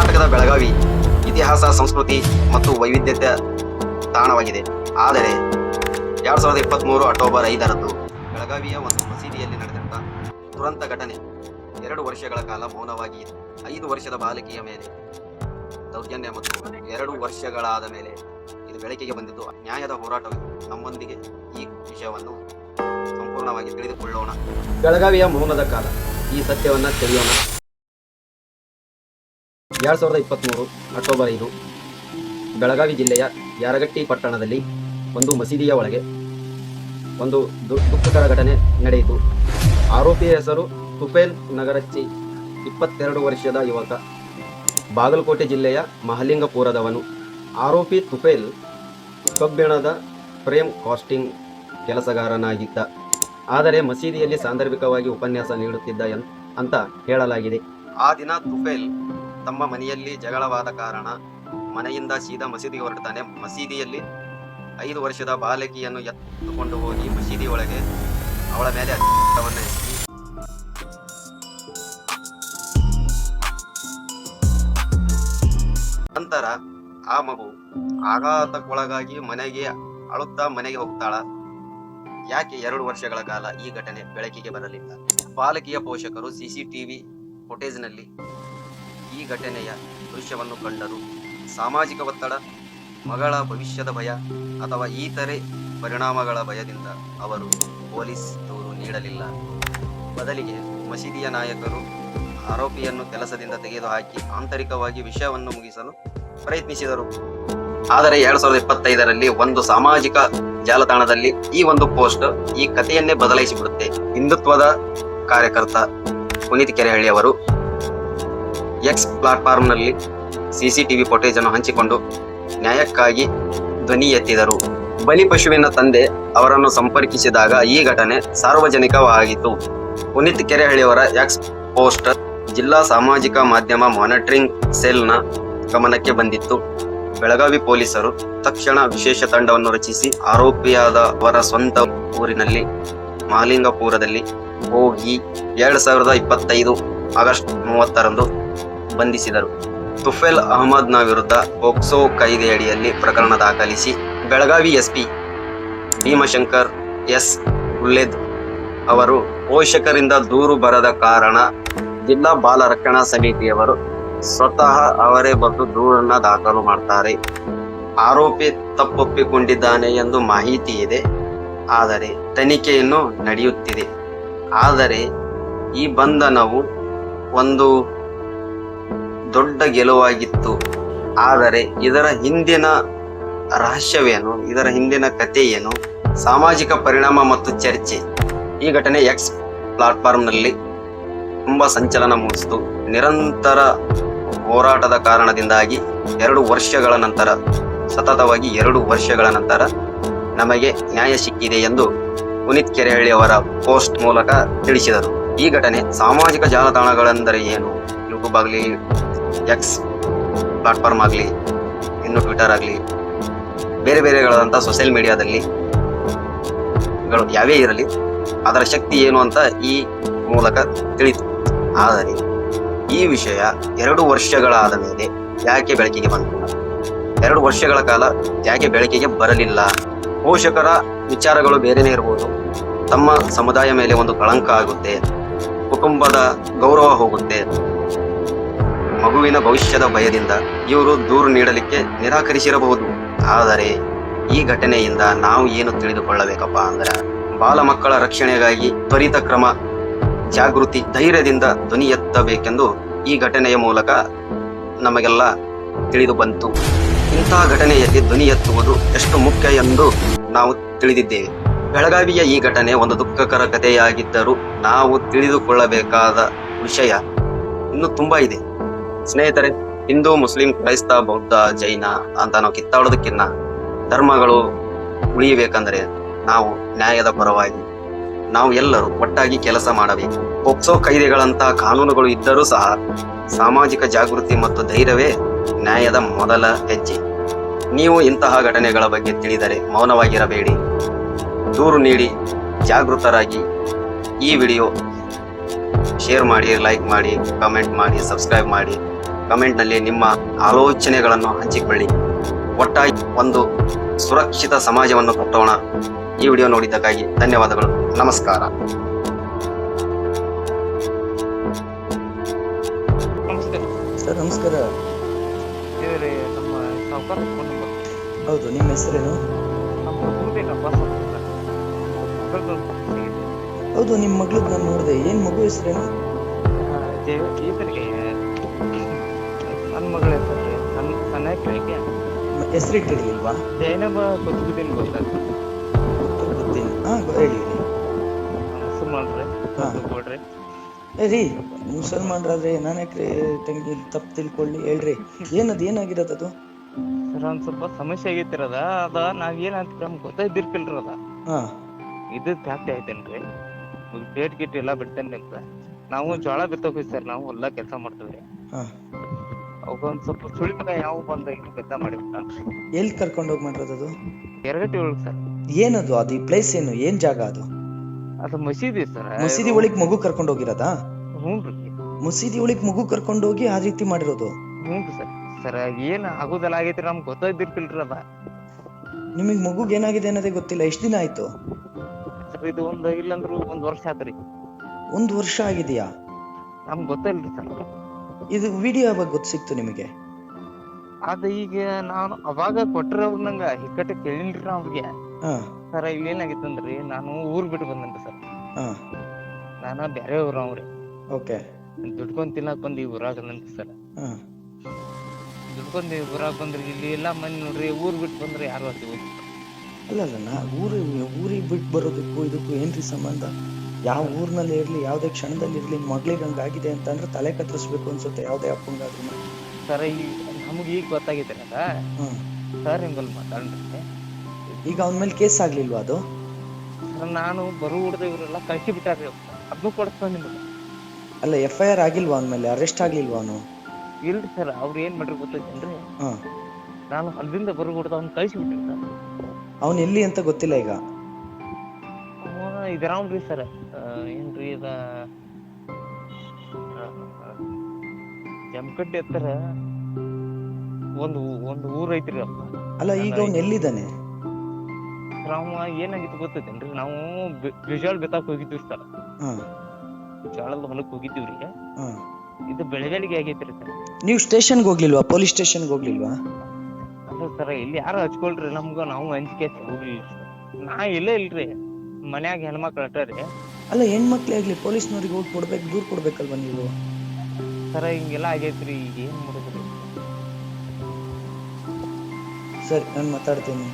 ಕರ್ನಾಟಕದ ಬೆಳಗಾವಿ ಇತಿಹಾಸ, ಸಂಸ್ಕೃತಿ ಮತ್ತು ವೈವಿಧ್ಯತೆ ತಾಣವಾಗಿದೆ. ಆದರೆ ಎರಡ್ ಸಾವಿರದ ಇಪ್ಪತ್ತ್ಮೂರು ಅಕ್ಟೋಬರ್ ಐದರಂದು ಬೆಳಗಾವಿಯ ಒಂದು ಮಸೀದಿಯಲ್ಲಿ ನಡೆದಿರುವ ದುರಂತ ಘಟನೆ ಎರಡು ವರ್ಷಗಳ ಕಾಲ ಮೌನವಾಗಿ. ಐದು ವರ್ಷದ ಬಾಲಕಿಯ ಮೇಲೆ ದೌರ್ಜನ್ಯ ಮತ್ತು ಎರಡು ವರ್ಷಗಳಾದ ಮೇಲೆ ಇದು ಬೆಳಕಿಗೆ ಬಂದಿದ್ದು ನ್ಯಾಯದ ಹೋರಾಟ ನಮ್ಮೊಂದಿಗೆ ಈ ವಿಷಯವನ್ನು ಸಂಪೂರ್ಣವಾಗಿ ತಿಳಿದುಕೊಳ್ಳೋಣ. ಬೆಳಗಾವಿಯ ಮೌನದ ಕಾಲ. ಈ ಸತ್ಯವನ್ನು ತಿಳಿಯೋಣ. ಎರಡ್ ಸಾವಿರದ ಇಪ್ಪತ್ತ್ಮೂರು ಅಕ್ಟೋಬರ್ ಐದು, ಬೆಳಗಾವಿ ಜಿಲ್ಲೆಯ ಯಾರಗಟ್ಟಿ ಪಟ್ಟಣದಲ್ಲಿ ಒಂದು ಮಸೀದಿಯ ಒಳಗೆ ಒಂದು ದುಃಖಕರ ಘಟನೆ ನಡೆಯಿತು. ಆರೋಪಿಯ ಹೆಸರು ತುಫೇಲ್ ನಗರಚ್ಚಿ ಇಪ್ಪತ್ತೆರಡು ವರ್ಷದ ಯುವಕ. ಬಾಗಲಕೋಟೆ ಜಿಲ್ಲೆಯ ಮಹಲಿಂಗಪುರದವನು. ಆರೋಪಿ ತುಫೇಲ್ ಕಬ್ಬಿಣದ ಫ್ರೇಮ್ ಕಾಸ್ಟಿಂಗ್ ಕೆಲಸಗಾರನಾಗಿದ್ದ. ಆದರೆ ಮಸೀದಿಯಲ್ಲಿ ಸಾಂದರ್ಭಿಕವಾಗಿ ಉಪನ್ಯಾಸ ನೀಡುತ್ತಿದ್ದ ಅಂತ ಹೇಳಲಾಗಿದೆ. ಆ ದಿನ ತುಫೇಲ್ ತಮ್ಮ ಮನೆಯಲ್ಲಿ ಜಗಳವಾದ ಕಾರಣ ಮನೆಯಿಂದ ಸೀದಾ ಮಸೀದಿಗೆ ಹೊರಡ್ತಾನೆ. ಮಸೀದಿಯಲ್ಲಿ ಐದು ವರ್ಷದ ಬಾಲಕಿಯನ್ನು ಎತ್ತುಕೊಂಡು ಹೋಗಿ ಮಸೀದಿ ಒಳಗೆ ಅವಳ ಮೇಲೆ ಅತ್ಯವನ್ನು ನಂತರ ಆ ಮಗು ಆಘಾತಕ್ಕೊಳಗಾಗಿ ಮನೆಗೆ ಅಳುತ್ತಾ ಮನೆಗೆ ಹೋಗ್ತಾಳ. ಯಾಕೆ ಎರಡು ವರ್ಷಗಳ ಕಾಲ ಈ ಘಟನೆ ಬೆಳಕಿಗೆ ಬರಲಿಲ್ಲ? ಬಾಲಕಿಯ ಪೋಷಕರು ಸಿಸಿಟಿವಿ ಫುಟೇಜ್ನಲ್ಲಿ ಘಟನೆಯ ದೃಶ್ಯವನ್ನು ಕಂಡರು. ಸಾಮಾಜಿಕ ಒತ್ತಡ, ಮಗಳ ಭವಿಷ್ಯದ ಭಯ ಅಥವಾ ಇತರೆ ಪರಿಣಾಮಗಳ ಭಯದಿಂದ ಅವರು ಪೊಲೀಸ್ ದೂರು ನೀಡಲಿಲ್ಲ. ಬದಲಿಗೆ ಮಸೀದಿಯ ನಾಯಕರು ಆರೋಪಿಯನ್ನು ಕೆಲಸದಿಂದ ತೆಗೆದುಹಾಕಿ ಆಂತರಿಕವಾಗಿ ವಿಷಯವನ್ನು ಮುಗಿಸಲು ಪ್ರಯತ್ನಿಸಿದರು. ಆದರೆ ಎರಡ್ ಸಾವಿರದ ಇಪ್ಪತ್ತೈದರಲ್ಲಿ ಒಂದು ಸಾಮಾಜಿಕ ಜಾಲತಾಣದಲ್ಲಿ ಈ ಒಂದು ಪೋಸ್ಟ್ ಈ ಕಥೆಯನ್ನೇ ಬದಲಾಯಿಸಿಬಿಡುತ್ತೆ. ಹಿಂದುತ್ವದ ಕಾರ್ಯಕರ್ತ ಪುನೀತ್ ಕೆರೆಹಳ್ಳಿ ಅವರು ಎಕ್ಸ್ ಪ್ಲಾಟ್ಫಾರ್ಮ್ನಲ್ಲಿ ಸಿಸಿಟಿವಿ ಫುಟೇಜ್ ಅನ್ನು ಹಂಚಿಕೊಂಡು ನ್ಯಾಯಕ್ಕಾಗಿ ಧ್ವನಿ ಎತ್ತಿದರು. ಬಲಿಪಶುವಿನ ತಂದೆ ಅವರನ್ನು ಸಂಪರ್ಕಿಸಿದಾಗ ಈ ಘಟನೆ ಸಾರ್ವಜನಿಕವಾಗಿತ್ತು. ಪುನೀತ್ ಕೆರೆಹಳ್ಳಿಯವರ ಎಕ್ಸ್ ಪೋಸ್ಟರ್ ಜಿಲ್ಲಾ ಸಾಮಾಜಿಕ ಮಾಧ್ಯಮ ಮಾನಿಟರಿಂಗ್ ಸೆಲ್ನ ಗಮನಕ್ಕೆ ಬಂದಿತ್ತು. ಬೆಳಗಾವಿ ಪೊಲೀಸರು ತಕ್ಷಣ ವಿಶೇಷ ತಂಡವನ್ನು ರಚಿಸಿ ಆರೋಪಿಯಾದ ಅವರ ಸ್ವಂತ ಊರಿನಲ್ಲಿ ಮಾಲಿಂಗಪುರದಲ್ಲಿ ಹೋಗಿ ಎರಡು ಸಾವಿರದ ಇಪ್ಪತ್ತೈದು ಆಗಸ್ಟ್ ಮೂವತ್ತರಂದು ಬಂಧಿಸಿದರು. ತುಫೇಲ್ ಅಹಮದ್ನ ವಿರುದ್ಧ ಪೋಕ್ಸೋ ಕಾಯ್ದೆಯಡಿಯಲ್ಲಿ ಪ್ರಕರಣ ದಾಖಲಿಸಿ ಬೆಳಗಾವಿ ಎಸ್ಪಿ ಭೀಮಶಂಕರ್ ಎಸ್. ಉಲ್ಲೇದ್ ಅವರು ಪೋಷಕರಿಂದ ದೂರು ಬರದ ಕಾರಣ ಜಿಲ್ಲಾ ಬಾಲ ರಕ್ಷಣಾ ಸಮಿತಿಯವರು ಸ್ವತಃ ಅವರೇ ಬಂದು ದೂರನ್ನ ದಾಖಲು ಮಾಡ್ತಾರೆ. ಆರೋಪಿ ತಪ್ಪೊಪ್ಪಿಕೊಂಡಿದ್ದಾನೆ ಎಂದು ಮಾಹಿತಿ ಇದೆ. ಆದರೆ ತನಿಖೆಯನ್ನು ನಡೆಯುತ್ತಿದೆ. ಆದರೆ ಈ ಬಂಧನವು ಒಂದು ದೊಡ್ಡ ಗೆಲುವಾಗಿತ್ತು. ಆದರೆ ಇದರ ಹಿಂದಿನ ರಹಸ್ಯವೇನು? ಇದರ ಹಿಂದಿನ ಕಥೆ ಏನು? ಸಾಮಾಜಿಕ ಪರಿಣಾಮ ಮತ್ತು ಚರ್ಚೆ. ಈ ಘಟನೆ ಎಕ್ಸ್ ಪ್ಲಾಟ್ಫಾರ್ಮ್ನಲ್ಲಿ ತುಂಬ ಸಂಚಲನ ಮೂಡಿಸಿತು. ನಿರಂತರ ಹೋರಾಟದ ಕಾರಣದಿಂದಾಗಿ ಎರಡು ವರ್ಷಗಳ ನಂತರ, ಸತತವಾಗಿ ಎರಡು ವರ್ಷಗಳ ನಂತರ ನಮಗೆ ನ್ಯಾಯ ಸಿಕ್ಕಿದೆ ಎಂದು ಪುನೀತ್ ಕೆರೆಹಳ್ಳಿ ಅವರ ಪೋಸ್ಟ್ ಮೂಲಕ ತಿಳಿಸಿದರು. ಈ ಘಟನೆ ಸಾಮಾಜಿಕ ಜಾಲತಾಣಗಳೆಂದರೆ ಏನು? ಯೂಟ್ಯೂಬ್ ಆಗಲಿ ಎಕ್ಸ್ ಪ್ಲಾಟ್ಫಾರ್ಮ್ ಆಗಲಿ, ಇನ್ನು ಟ್ವಿಟರ್ ಆಗಲಿ, ಬೇರೆ ಬೇರೆಗಳಾದಂಥ ಸೋಷಿಯಲ್ ಮೀಡಿಯಾದಲ್ಲಿ ಯಾವೇ ಇರಲಿ, ಅದರ ಶಕ್ತಿ ಏನು ಅಂತ ಈ ಮೂಲಕ ತಿಳಿತು. ಆದರೆ, ಈ ವಿಷಯ ಎರಡು ವರ್ಷಗಳಾದ ಮೇಲೆ ಯಾಕೆ ಬೆಳಕಿಗೆ ಬಂತು? ಎರಡು ವರ್ಷಗಳ ಕಾಲ ಯಾಕೆ ಬೆಳಕಿಗೆ ಬರಲಿಲ್ಲ? ಪೋಷಕರ ವಿಚಾರಗಳು ಬೇರೆನೇ ಇರ್ಬೋದು. ತಮ್ಮ ಸಮುದಾಯ ಮೇಲೆ ಒಂದು ಕಳಂಕ ಆಗುತ್ತೆ. ಕುಟುಂಬದ ಗೌರವ ಹೋಗುತ್ತೆ. ಮಗುವಿನ ಭವಿಷ್ಯದ ಭಯದಿಂದ ಇವರು ದೂರು ನೀಡಲಿಕ್ಕೆ ನಿರಾಕರಿಸಿರಬಹುದು. ಆದರೆ ಈ ಘಟನೆಯಿಂದ ನಾವು ಏನು ತಿಳಿದುಕೊಳ್ಳಬೇಕಪ್ಪ ಅಂದ್ರೆ ಬಾಲ ಮಕ್ಕಳ ರಕ್ಷಣೆಗಾಗಿ ತ್ವರಿತ ಕ್ರಮ, ಜಾಗೃತಿ, ಧೈರ್ಯದಿಂದ ಧ್ವನಿ ಎತ್ತಬೇಕೆಂದು ಈ ಘಟನೆಯ ಮೂಲಕ ನಮಗೆಲ್ಲ ತಿಳಿದು ಬಂತು. ಇಂತಹ ಘಟನೆಯಲ್ಲಿ ಧ್ವನಿ ಎತ್ತುವುದು ಎಷ್ಟು ಮುಖ್ಯ ಎಂದು ನಾವು ತಿಳಿದಿದ್ದೇವೆ. ಬೆಳಗಾವಿಯ ಈ ಘಟನೆ ಒಂದು ದುಃಖಕರ ಕಥೆಯಾಗಿದ್ದರೂ ನಾವು ತಿಳಿದುಕೊಳ್ಳಬೇಕಾದ ವಿಷಯ ಇನ್ನು ತುಂಬಾ ಇದೆ. ಸ್ನೇಹಿತರೆ, ಹಿಂದೂ, ಮುಸ್ಲಿಂ, ಕ್ರೈಸ್ತ, ಬೌದ್ಧ, ಜೈನ ಅಂತ ನಾವು ಕಿತ್ತಾಡೋದಕ್ಕಿನ್ನ ಧರ್ಮಗಳು ಉಳಿಯಬೇಕಂದ್ರೆ ನಾವು ನ್ಯಾಯದ ಪರವಾಗಿ ನಾವು ಎಲ್ಲರೂ ಒಟ್ಟಾಗಿ ಕೆಲಸ ಮಾಡಬೇಕು. ಪೊಕ್ಸೋ ಕಾಯ್ದೆಗಳಂತಹ ಕಾನೂನುಗಳು ಇದ್ದರೂ ಸಹ ಸಾಮಾಜಿಕ ಜಾಗೃತಿ ಮತ್ತು ಧೈರ್ಯವೇ ನ್ಯಾಯದ ಮೊದಲ ಹೆಜ್ಜೆ. ನೀವು ಇಂತಹ ಘಟನೆಗಳ ಬಗ್ಗೆ ತಿಳಿದರೆ ಮೌನವಾಗಿರಬೇಡಿ. ದೂರು ನೀಡಿ ಜಾಗೃತರಾಗಿ ಈ ವಿಡಿಯೋ ಶೇರ್ ಮಾಡಿ ಲೈಕ್ ಮಾಡಿ ಕಮೆಂಟ್ ಮಾಡಿ ಸಬ್ಸ್ಕ್ರೈಬ್ ಮಾಡಿ. ಕಮೆಂಟ್ನಲ್ಲಿ ನಿಮ್ಮ ಆಲೋಚನೆಗಳನ್ನು ಹಂಚಿಕೊಳ್ಳಿ. ಒಟ್ಟಾಗಿ ಒಂದು ಸುರಕ್ಷಿತ ಸಮಾಜವನ್ನು ಕಟ್ಟೋಣ ಈ ವಿಡಿಯೋ ನೋಡಿದ್ದಕ್ಕಾಗಿ ಧನ್ಯವಾದಗಳು. ನಮಸ್ಕಾರ. ಸರ್ ನಮಸ್ಕಾರ. ಹೌದು ನಿಮ್ಮ ಹೆಸರೇನು? ಹೌದು ನಿಮ್ಮ ಮಗಳದ್ದು ನಾನು ನೋಡಿದೆ. ಏನು ಮಗು ಹೆಸರೇನು? ನನ್ನ ಮಗಳ ಹೆಸರು ನನ್ನ ಹೆಸರಿಟ್ಟಿರ್ಲಿಲ್ವಾ? ಜೈನಬ ಹಾಂ ಹೇಳಿ. ಮುಸಲ್ಮಾನ್ರೆ. ಕೊಡ್ರಿ ರೀ ಮುಸಲ್ಮಾನ್ರಾದ್ರೆ ನಾನು ಯಾಕ್ರಿ ತಂಗಿ ತಪ್ಪು ತಿಳ್ಕೊಳ್ಳಿ ಹೇಳ್ರಿ. ಏನದು ಏನಾಗಿರೋದು ಅದು? ಸರ್ ಒಂದ್ ಸ್ವಲ್ಪ ಸಮಸ್ಯೆ ಆಗೈತಿರದ ಅದ ನಾವ್ ಏನಂತ ನಮ್ಗೆ ಗೊತ್ತಾಯ್ದಿರ್ಕಿಲ್ರಿ ಅದ. ಹಾಂ. ಇದು ಜಾಸ್ತಿ ಐತೇನ್ರಿ ಡೇಟ್ ಗಿಟ್ ಎಲ್ಲ ಬಿಡ್ತೇನೆ ಅಂತ ನಾವು ಜೋಳ ಬಿತ್ತೋಗಿ ಸರ್ ನಾವು ಹೊಲ ಕೆಲಸ ಮಾಡ್ತೀವಿ. ಹಾಂ. ಸ್ವಲ್ಪ ಸುಳಿಮಗ ಯಾವ ಬಂದ ಕೆಲಸ ಮಾಡಿಬಿಟ್ಟಾನ್ರಿ ಎಲ್ಲಿ ಕರ್ಕೊಂಡು ಹೋಗಿ ಮಾಡಿರೋದು ಅದು? ಎರಗಟ್ಟಿ ಒಳಗ್ ಸರ್. ಏನದು ಅದು? ಈ ಪ್ಲೇಸ್ ಏನು? ಏನ್ ಜಾಗ ಅದು? ಅದು ಮಸೀದಿ ಸರ್. ಮಸೀದಿ ಒಳಗೆ ಮಗು ಕರ್ಕೊಂಡು ಹೋಗಿರೋದಾ? ಹ್ಞೂನ್ರಿ ಮಸೀದಿ ಒಳಗೆ ಮಗು ಕರ್ಕೊಂಡು ಹೋಗಿ ಆ ರೀತಿ ಮಾಡಿರೋದು? ಹ್ಞೂ ಸರ್. ಸರ್ ಏನ್ ಆಗೋದಲ್ಲ ಆಗೈತಿ ನಮ್ಗೆ ಗೊತ್ತಾಯ್ದಿರ್ಕಿಲ್ರಿ ಅದ. ನಿಮಗೆ ಮಗುಗೆ ಏನಾಗಿದೆ ಅನ್ನೋದೇ ಗೊತ್ತಿಲ್ಲ. ಎಷ್ಟು ದಿನ ಆಯ್ತು? ಇದು ಒಂದ್ ಇಲ್ಲಂದ್ರು ಒಂದ್ ವರ್ಷ ಆತ್ರಿ ಒಂದು ವರ್ಷ ಆಗಿದೆಯಾ? ನಮ್ಗೆ ಗೊತ್ತಿಲ್ರಿ ಸರ್. ಇದು ವಿಡಿಯೋ ಯಾವಾಗ ಗೊತ್ತು ಸಿಕ್ತು ನಿಮಗೆ? ಅದ ಈಗ ನಾನು ಅವಾಗ ಕೊಟ್ರ ಅವ್ರ ನಂಗ ಹಿಕ್ಕಟ್ಟ ಕೇಳಿಲ್ರಿ ನಾ ಅವ್ರಿಗೆ. ಹಾಂ. ಸರ್ ಇಲ್ಲಿ ಏನಾಗಿತ್ತಂದ್ರಿ ನಾನು ಊರ್ ಬಿಟ್ಟು ಬಂದೇನ್ರಿ ಸರ್. ಹಾಂ. ನಾನು ಬೇರೆ ಊರ ಅವ್ರಿ. ಓಕೆ. ದುಡ್ಕೊಂಡ್ ತಿನ್ನಕ್ ಬಂದ್ ಈ ಊರಾಗ ನಂತ ಸರ್. ಹಾಂ. ದುಡ್ಕೊಂಡ್ ಈ ಊರಾಗ ಬಂದ್ರಿ ಇಲ್ಲಿ ಎಲ್ಲಾ ಮಂದಿ ನೋಡ್ರಿ ಊರ್ ಬಿಟ್ಟು ಬಂದ್ರೆ ಯಾರು ಅತಿ ಅಲ್ಲ ಅಲ್ಲ ನಾ ಊರು ಊರಿಗೆ ಬಿಟ್ಟು ಬರೋದಕ್ಕೂ ಇದಕ್ಕೂ ಏನ್ರಿ ಸಂಬಂಧ? ಯಾವ ಊರಿನಲ್ಲಿ ಇರಲಿ ಯಾವುದೇ ಕ್ಷಣದಲ್ಲಿ ಇರಲಿ ಮಗಳಿಗೆ ಹಂಗಾಗಿದೆ ಅಂತಂದ್ರೆ ತಲೆ ಕತ್ತರಿಸ್ಬೇಕು ಅನ್ಸುತ್ತೆ ಯಾವುದೇ ಅಪ್ಪಂಗಾದ್ರೂ ಸರ್ ಈ ನಮ್ಗೆ ಈಗ ಗೊತ್ತಾಗಿದೆ ಅಲ್ಲ? ಸರ್ ಹಿಂಗಲ್ಲಿ ಮಾತಾಡ್ರಿ ಈಗ ಅವನ ಮೇಲೆ ಕೇಸ್ ಆಗ್ಲಿಲ್ವಾ ಅದು? ಸರ್ ನಾನು ಬರು ಹುಡ್ದ ಇವರೆಲ್ಲ ಕಳಿಸಿ ಬಿಟ್ಟಾರ್ರಿ ಅದನ್ನು ಕೊಡಿಸ್ತಾನೆ ನಿಮ್ಗೆ. ಅಲ್ಲ ಎಫ್ ಐ ಆರ್ ಆಗಿಲ್ವಾ ಅವನ ಮೇಲೆ? ಅರೆಸ್ಟ್ ಆಗ್ಲಿಲ್ವಾ ಅವನು? ಇಲ್ರಿ ಸರ್ ಅವ್ರು ಏನ್ ಮಾಡ್ರಿ ಗೊತ್ತೈತೇನ್ರಿ? ಹಾಂ ನಾನು ಅಲ್ಲಿಂದ ಬರು ಹುಡ್ದ ಅವ್ನು ಕಳಿಸಿ ಬಿಟ್ಟಿರ್ತಾರೆ ಸರ್ ಅವನು ಎಲ್ಲಿ ಅಂತ ಗೊತ್ತಿಲ್ಲ ಈಗ. ಇದ್ರಾವ್ರಿ ಸರ್. ಏನ್ರಿ ಇದ ಜಮಕಟ್ಟಿ ಹತ್ತಿರ ಒಂದು ಒಂದು ಊರ್ ಐತ್ರಿ ಅಪ್ಪ. ಅಲ್ಲ ಈಗ ಅವನು ಎಲ್ಲಿದ್ದಾನೆ? ರಾಮ ಏನಾಗಿತ್ತು ಗೊತ್ತೈತೇನ್ರಿ? ನಾವು ಬಿಜಾಳ ಬೆತ್ತಾಕ್ ಹೋಗಿದ್ವಿ ಸರ್. ಹಾಂ. ಜೋಳದ ಹೊಲಕ್ ಹೋಗಿದ್ದೀವ್ರಿ ಇದು ಬೆಳಗಾಲಿಗೆ ಆಗೈತ್ರಿ ಸರ್. ನೀವು ಸ್ಟೇಷನ್ಗೆ ಹೋಗ್ಲಿಲ್ವಾ? ಪೊಲೀಸ್ ಸ್ಟೇಷನ್ಗೆ ಹೋಗ್ಲಿಲ್ವಾ? ಸರ ಇಲ್ಲಿ ಯಾರು ಹಚ್ಕೊಳ್ರಿ? ನಮ್ಗ ನಾವು ಅಂಜಿಕೆ ಹೋಗ್ಲಿಲ್ಲ ನಾ ಇಲ್ಲೇ ಇಲ್ರಿ. ಮನ್ಯಾಗ ಹೆಣ್ಮಕ್ಳು ಅಟ್ಟಾರಿ ಅಲ್ಲ ಹೆಣ್ಮಕ್ಳೇ ಆಗ್ಲಿ ಪೊಲೀಸ್ನವ್ರಿಗೆ ಹೋಗಿ ಕೊಡ್ಬೇಕು ದೂರ್ ಕೊಡ್ಬೇಕಲ್ವಾ ನೀವು? ಸರ ಹಿಂಗೆಲ್ಲ ಆಗೈತ್ರಿ ಈಗ ಏನ್ ಮಾಡುದ್ರಿ ಸರಿ ನಾನು ಮಾತಾಡ್ತೀನಿ.